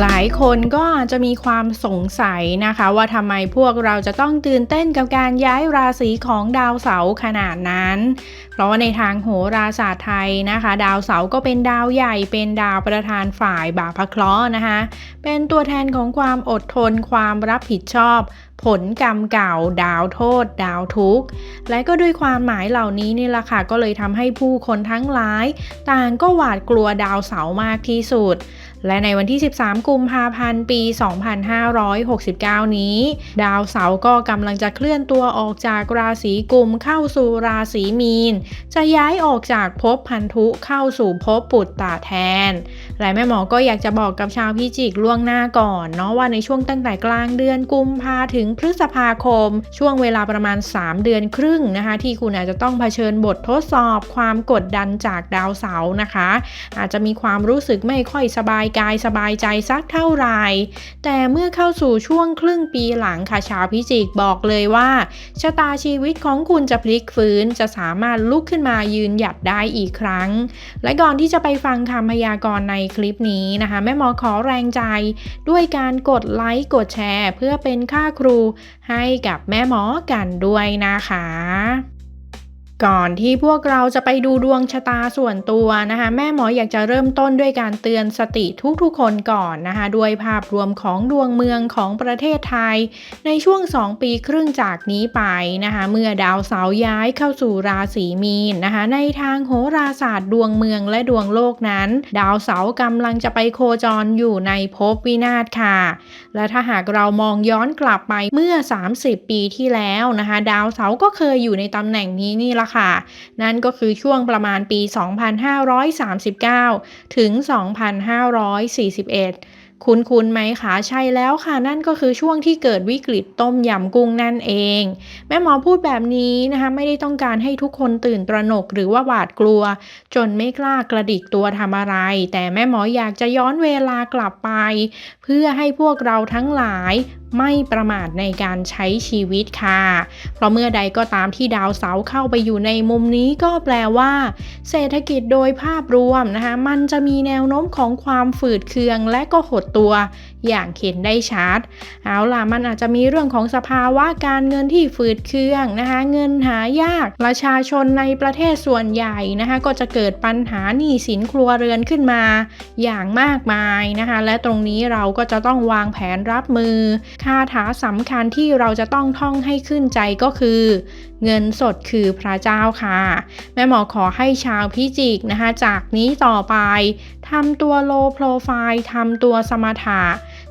หลายคนก็จะมีความสงสัยนะคะว่าทำไมพวกเราจะต้องตื่นเต้นกับการย้ายราศีของดาวเสาร์ขนาดนั้น เพราะว่าในทางโหราศาสตร์ไทยนะคะ ดาวเสาร์ก็เป็นดาวใหญ่เป็นดาวประธานฝ่ายบาปะเคราะห์นะคะ เป็นตัวแทนของความอดทนความรับผิดชอบ ผลกรรมเก่า ดาวโทษ ดาวทุกข์ และก็ด้วยความหมายเหล่านี้นี่แหละค่ะก็เลยทำให้ผู้คนทั้งหลาย ต่างก็หวาดกลัวดาวเสาร์มากที่สุด และในวันที่ 13 กุมภาพันธ์ ปี 2569 นี้ ดาวเสาร์ก็กำลังจะเคลื่อนตัวออกจากราศีกุมเข้าสู่ราศีมีน จะย้ายออกจากภพพันธุเข้าสู่ภพปุตตะแทน และแม่หมอก็อยากจะบอกกับชาวพิจิกล่วงหน้าก่อนเนาะว่าในช่วงตั้งแต่กลางเดือนกุมภาถึงพฤษภาคม ช่วงเวลาประมาณ 3 เดือนครึ่งนะคะ ที่คุณอาจจะต้องเผชิญบททดสอบความกดดันจากดาวเสาร์นะคะ อาจจะมีความรู้สึกไม่ค่อยสบายกายสบายใจสักเท่าไหร่แต่เมื่อเข้าสู่ช่วงครึ่งปีหลังค่ะชาวพิจิกบอกเลยว่าชะตาชีวิตของคุณจะพลิกฟื้นจะสามารถลุกขึ้นมายืนหยัดได้อีกครั้ง และก่อนที่จะไปฟังคำพยากรณ์ในคลิปนี้นะคะ แม่หมอขอแรงใจ ด้วยการกดไลค์กดแชร์ เพื่อเป็นค่าครูให้กับแม่หมอกันด้วยนะคะ ก่อนที่พวกเราจะไปดูดวงชะตาส่วนตัวนะคะ แม่หมออยากจะเริ่มต้นด้วยการเตือนสติทุกๆคนก่อนนะคะ ด้วยภาพรวมของดวงเมืองของประเทศไทย ในช่วง 2 ปีครึ่งจากนี้ไปนะคะ เมื่อดาวเสาร์ย้ายเข้าสู่ราศีมีนนะคะ ในทางโหราศาสตร์ดวงเมืองและดวงโลกนั้น ดาวเสาร์กำลังจะไปโคจรอยู่ในภพวินาศค่ะ และถ้าหากเรามองย้อนกลับไปเมื่อ 30 ปีที่แล้วนะคะ ดาวเสาร์ก็เคยอยู่ในตำแหน่งนี้นี่ละค่ะนั่นก็คือช่วงประมาณปี 2539 ถึง 2541 คุ้นคุ้นไหมคะใช่แล้วค่ะ นั่นก็คือช่วงที่เกิดวิกฤตต้มยำกุ้งนั่นเอง แม่หมอพูดแบบนี้นะคะไม่ได้ต้องการให้ทุกคนตื่นตระหนกหรือว่าหวาดกลัว จนไม่กล้ากระดิกตัวทำอะไร แต่แม่หมออยากจะย้อนเวลากลับไป เพื่อให้พวกเราทั้งหลายไม่ประมาทในการใช้ชีวิตค่ะ เพราะเมื่อใดก็ตามที่ดาวเสาเข้าไปอยู่ในมุมนี้ก็แปลว่า เศรษฐกิจโดยภาพรวมนะคะ มันจะมีแนวโน้มของความฝืดเคืองและก็หดตัวอย่างเห็นได้ชัดเอาล่ะมันอาจจะมีเรื่องของสภาวะการเงินที่ฝืดเคืองนะคะ เงินหายากประชาชนในประเทศส่วนใหญ่นะคะ ก็จะเกิดปัญหาหนี้สินครัวเรือนขึ้นมาอย่างมากมายนะคะ และตรงนี้เราก็จะต้องวางแผนรับมือ คาถาสำคัญที่เราจะต้องท่องให้ขึ้นใจก็คือเงินสดคือพระเจ้าค่ะ แม่หมอขอให้ชาวพิจิกนะคะ จากนี้ต่อไปทำตัวโลโปรไฟล์ทำตัวสมถะ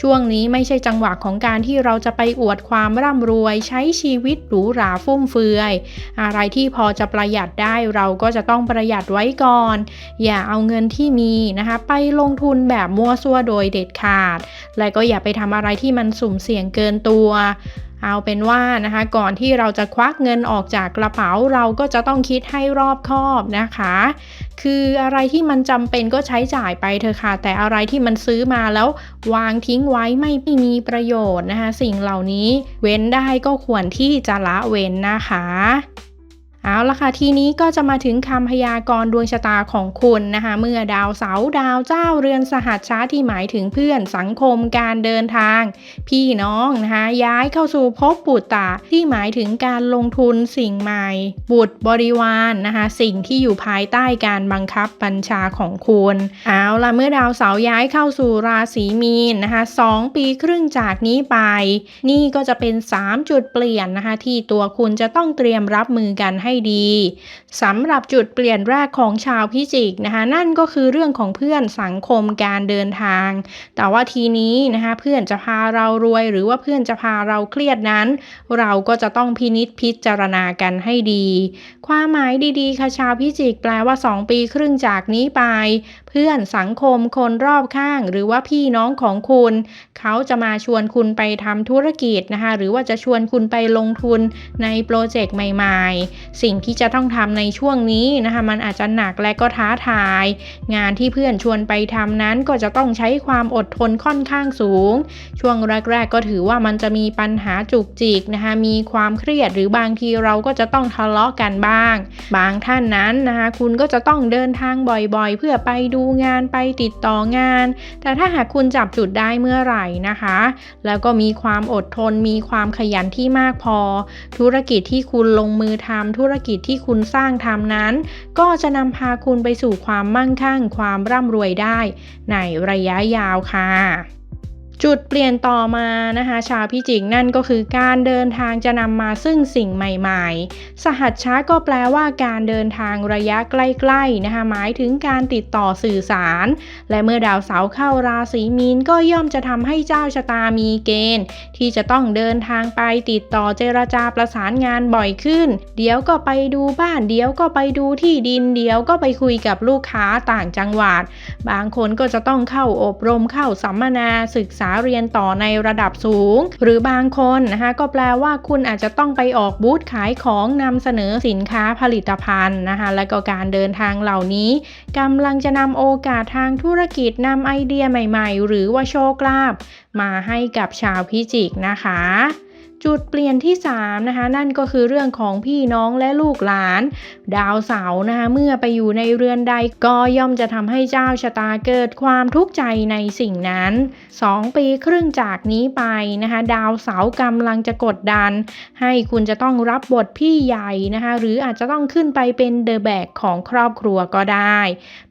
ช่วงนี้ไม่ใช่จังหวะของการที่เราจะไปอวดความร่ำรวยใช้ชีวิตหรูหราฟุ่มเฟือย อะไรที่พอจะประหยัดได้เราก็จะต้องประหยัดไว้ก่อน อย่าเอาเงินที่มีนะคะ ไปลงทุนแบบมั่วซั่วโดยเด็ดขาด และก็อย่าไปทำอะไรที่มันสุ่มเสี่ยงเกินตัว เอาเป็นว่านะคะก่อนที่เราจะควักเงินออกจากกระเป๋าเราก็จะต้องคิดให้รอบคอบนะคะ คืออะไรที่มันจำเป็นก็ใช้จ่ายไปเถอะค่ะ แต่อะไรที่มันซื้อมาแล้ววางทิ้งไว้ไม่มีประโยชน์นะคะ สิ่งเหล่านี้เว้นได้ก็ควรที่จะละเว้นนะคะ เอาละค่ะทีนี้ก็จะมาถึงคำพยากรณ์ดวงชะตาของคุณนะคะ เมื่อดาวเสาดาวเจ้าเรือนสหัสช้าที่หมายถึงเพื่อนสังคมการเดินทาง พี่น้องนะคะย้ายเข้าสู่ภพปุตตะที่หมายถึงการลงทุนสิ่งใหม่ บุตรบริวารนนะคะสิ่งที่อยู่ภายใต้การบังคับบัญชาของคุณเอาละเมื่อดาวเสาย้ายเข้าสู่ราศีมีนนะคะสองปีครึ่งจากนี้ไป นี่ก็จะเป็น 3 จุดเปลี่ยนนะคะที่ตัวคุณจะต้องเตรียมรับมือกันใหให้ดีสำหรับจุดเปลี่ยนแรกของชาวพิจิกนะคะนั่นก็คือเรื่องของเพื่อนสังคมการเดินทาง แต่ว่าทีนี้นะคะเพื่อนจะพาเรารวย หรือว่าเพื่อนจะพาเราเครียดนั้น เราก็จะต้องพินิษพิจารณากันให้ดี ความหมายดีๆค่ะชาวพิจิกแปลว่า 2 ปีครึ่งจากนี้ไปเพื่อนสังคมคนรอบข้าง หรือว่าพี่น้องของคุณ เขาจะมาชวนคุณไปทำธุรกิจนะคะ หรือว่าจะชวนคุณไปลงทุนในโปรเจกต์ใหม่ๆ สิ่งที่จะต้องทำในช่วงนี้นะคะ มันอาจจะหนักและก็ท้าทาย งานที่เพื่อนชวนไปทำนั้นก็จะต้องใช้ความอดทนค่อนข้างสูง ช่วงแรก ๆ ก็ถือว่ามันจะมีปัญหาจุกจิกนะคะ มีความเครียดหรือบางทีเราก็จะต้องทะเลาะกันบ้าง บางท่านนั้นนะคะ คุณก็จะต้องเดินทางบ่อยๆ เพื่อไปดูดูงานไปติดต่องาน แต่ถ้าหากคุณจับจุดได้เมื่อไหร่นะคะ แล้วก็มีความอดทน มีความขยันที่มากพอ ธุรกิจที่คุณลงมือทำธุรกิจที่คุณสร้างทำนั้น ก็จะนำพาคุณไปสู่ความมั่งคั่ง ความร่ำรวยได้ ในระยะยาวค่ะ จุดเปลี่ยนต่อมานะคะ ชาวพิจิกนั่นก็คือการเดินทางจะนำมาซึ่งสิ่งใหม่ ๆ สหัชชาก็แปลว่าการเดินทางระยะใกล้ๆนะคะหมายถึงการติดต่อสื่อสาร และเมื่อดาวเสาเข้าราศีมีนก็ย่อมจะทำให้เจ้าชะตามีเกณฑ์ ที่จะต้องเดินทางไปติดต่อเจรจาประสานงานบ่อยขึ้น เดี๋ยวก็ไปดูบ้านเดี๋ยวก็ไปดูที่ดินเดี๋ยวก็ไปคุยกับลูกค้าต่างจังหวัด บางคนก็จะต้องเข้าอบรมเข้าสัมมนาศึกษาเรียนต่อในระดับสูง หรือบางคนนะคะก็แปลว่าคุณอาจจะต้องไปออกบูธขายของนำเสนอสินค้าผลิตภัณฑ์นะคะและก็การเดินทางเหล่านี้กำลังจะนำโอกาสทางธุรกิจนำไอเดียใหม่ ๆ หรือว่าโชคลาภมาให้กับชาวพิจิกนะคะ จุดเปลี่ยนที่3นะคะนั่นก็คือเรื่องของพี่น้องและลูกหลาน ดาวเสาร์นะคะเมื่อไปอยู่ในเรือนใดก็ย่อมจะทำให้เจ้าชะตาเกิดความทุกข์ใจในสิ่งนั้น 2 ปีครึ่งจากนี้ไปนะคะดาวเสาร์กำลังจะกดดัน ให้คุณจะต้องรับบทพี่ใหญ่นะคะหรืออาจจะต้องขึ้นไปเป็นเดอะแบกของครอบครัวก็ได้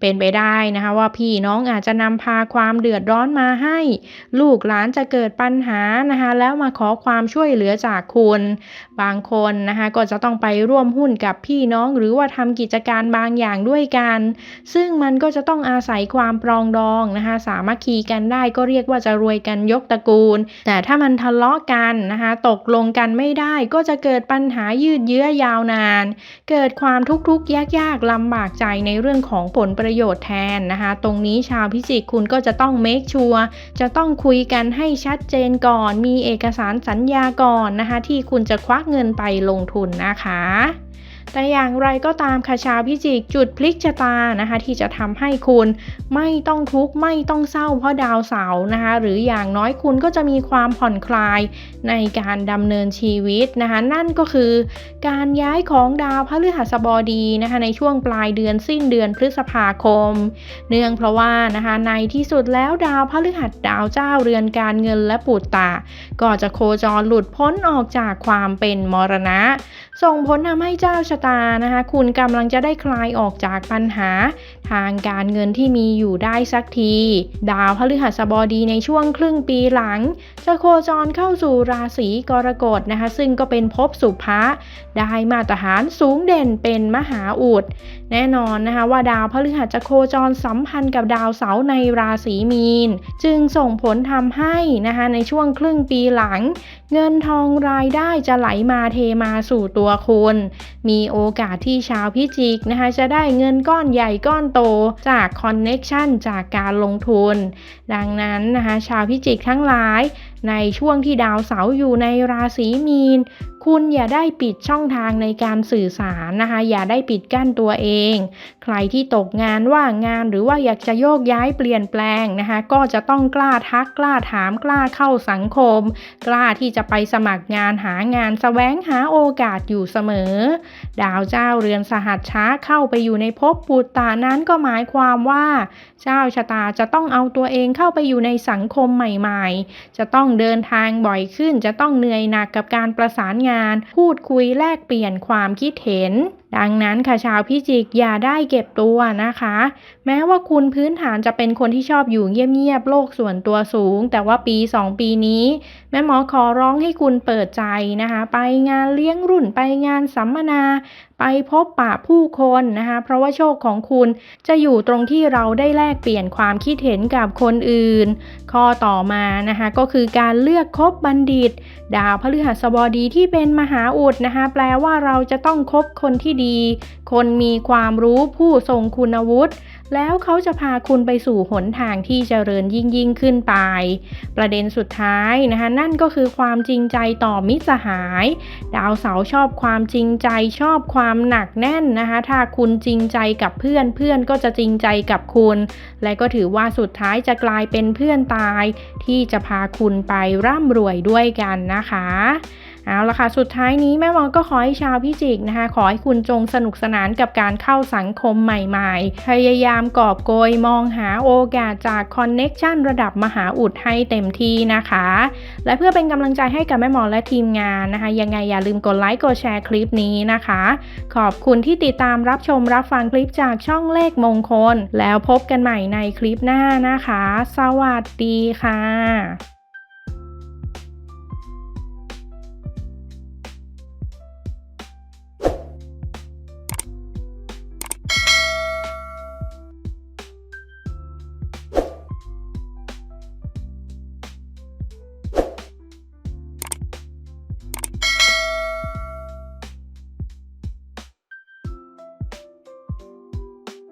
เป็นไปได้นะคะว่าพี่น้องอาจจะนำพาความเดือดร้อนมาให้ ลูกหลานจะเกิดปัญหานะคะแล้วมาขอความช่วยเหลือจากคุณ บางคนนะคะก็จะต้องไปร่วมหุ้นกับพี่น้องหรือว่าทำกิจการบางอย่างด้วยกัน ซึ่งมันก็จะต้องอาศัยความปรองดองนะคะสามัคคีกันได้ก็เรียกว่าจะรวยกันยกตระกูล แต่ถ้ามันทะเลาะกันนะคะตกลงกันไม่ได้ก็จะเกิดปัญหายืดเยื้อยาวนาน เกิดความทุกข์ๆยากๆลำบากใจในเรื่องของผลประโยชน์แทนนะคะ ตรงนี้ชาวพิจิกคุณก็จะต้องเมคชัวร์จะต้องคุยกันให้ชัดเจนก่อน มีเอกสารสัญญาก่อนนะคะ ที่คุณจะควักเงินไปลงทุนนะคะ แต่อย่างไรก็ตามค่ะชาวพิจิกจุดพลิกชะตานะคะ ที่จะทำให้คุณไม่ต้องทุกข์ไม่ต้องเศร้าเพราะดาวเสาร์นะคะ หรืออย่างน้อยคุณก็จะมีความผ่อนคลายในการดำเนินชีวิตนะคะ นั่นก็คือการย้ายของดาวพฤหัสบดีนะคะ ในช่วงปลายเดือนสิ้นเดือนพฤษภาคม เนื่องเพราะว่านะคะในที่สุดแล้วดาวพฤหัสดาวเจ้าเรือนการเงินและปุตตะก็จะโคจรหลุดพ้นออกจากความเป็นมรณะ ส่งผลทำให้เจ้าชะตานะคะ คุณกำลังจะได้คลายออกจากปัญหา ทางการเงินที่มีอยู่ได้สักที ดาวพฤหัสบดีในช่วงครึ่งปีหลัง จะโคจรเข้าสู่ราศีกรกฎนะคะ ซึ่งก็เป็นภพสุภะได้มาตรฐานสูงเด่นเป็นมหาอุด แน่นอนนะคะว่าดาวพฤหัสจะโคจรสัมพันธ์กับดาวเสาร์ในราศีมีน จึงส่งผลทำให้นะคะในช่วงครึ่งปีหลัง เงินทองรายได้จะไหลมาเทมาสู่ตัวคุณ มีโอกาสที่ชาวพิจิกนะคะจะได้เงินก้อนใหญ่ก้อนโตจากคอนเน็กชันจากการลงทุน ดังนั้นนะคะชาวพิจิกทั้งหลาย ในช่วงที่ดาวเสาร์อยู่ในราศีมีน คุณอย่าได้ปิดช่องทางในการสื่อสารนะคะ อย่าได้ปิดกั้นตัวเอง ใครที่ตกงานว่างงานหรือว่าอยากจะโยกย้ายเปลี่ยนแปลงนะคะ ก็จะต้องกล้าทักกล้าถามกล้าเข้าสังคม กล้าที่จะไปสมัครงานหางานแสวงหาโอกาสอยู่เสมอ ดาวเจ้าเรือนสหัสช้าเข้าไปอยู่ในภพปุตตานั้นก็หมายความว่า เจ้าชะตาจะต้องเอาตัวเองเข้าไปอยู่ในสังคมใหม่ ๆ จะต้องเดินทางบ่อยขึ้น จะต้องเหนื่อยหนักกับการประสานงาน พูดคุยแลกเปลี่ยนความคิดเห็น ดังนั้นค่ะชาวพิจิกอย่าได้เก็บตัวนะคะ แม้ว่าคุณพื้นฐานจะเป็นคนที่ชอบอยู่เงียบๆโลกส่วนตัวสูง แต่ว่าปี 2 ปีนี้ แม่หมอขอร้องให้คุณเปิดใจนะคะ ไปงานเลี้ยงรุ่นไปงานสัมมนา ไปพบปะผู้คนนะคะ เพราะว่าโชคของคุณจะอยู่ตรงที่เราได้แลกเปลี่ยนความคิดเห็นกับคนอื่น ข้อต่อมานะคะก็คือการเลือกคบบัณฑิต ดาวพฤหัสบดีที่เป็นมหาอุดนะคะ แปลว่าเราจะต้องคบคนที่ดี คนมีความรู้ผู้ทรงคุณวุฒิ แล้วเขาจะพาคุณไปสู่หนทางที่เจริญยิ่งยิ่งขึ้นไป ประเด็นสุดท้ายนะคะนั่นก็คือความจริงใจต่อมิตรสหาย ดาวเสาร์ชอบความจริงใจชอบความหนักแน่นนะคะถ้าคุณจริงใจกับเพื่อนเพื่อนก็จะจริงใจกับคุณ และก็ถือว่าสุดท้ายจะกลายเป็นเพื่อนตาย ที่จะพาคุณไปร่ำรวยด้วยกันนะคะ เอาละค่ะ สุดท้ายนี้แม่หมอก็ขอให้ชาวพิจิกนะคะ ขอให้คุณจงสนุกสนานกับการเข้าสังคมใหม่ๆ พยายามกอบโกยมองหาโอกาสจากคอนเน็กชันระดับมหาอุดให้เต็มที่นะคะ และเพื่อเป็นกำลังใจให้กับแม่หมอและทีมงานนะคะ ยังไงอย่าลืมกดไลค์กดแชร์คลิปนี้นะคะ ขอบคุณที่ติดตามรับชมรับฟังคลิปจากช่องเลขมงคล แล้วพบกันใหม่ในคลิปหน้านะคะ สวัสดีค่ะ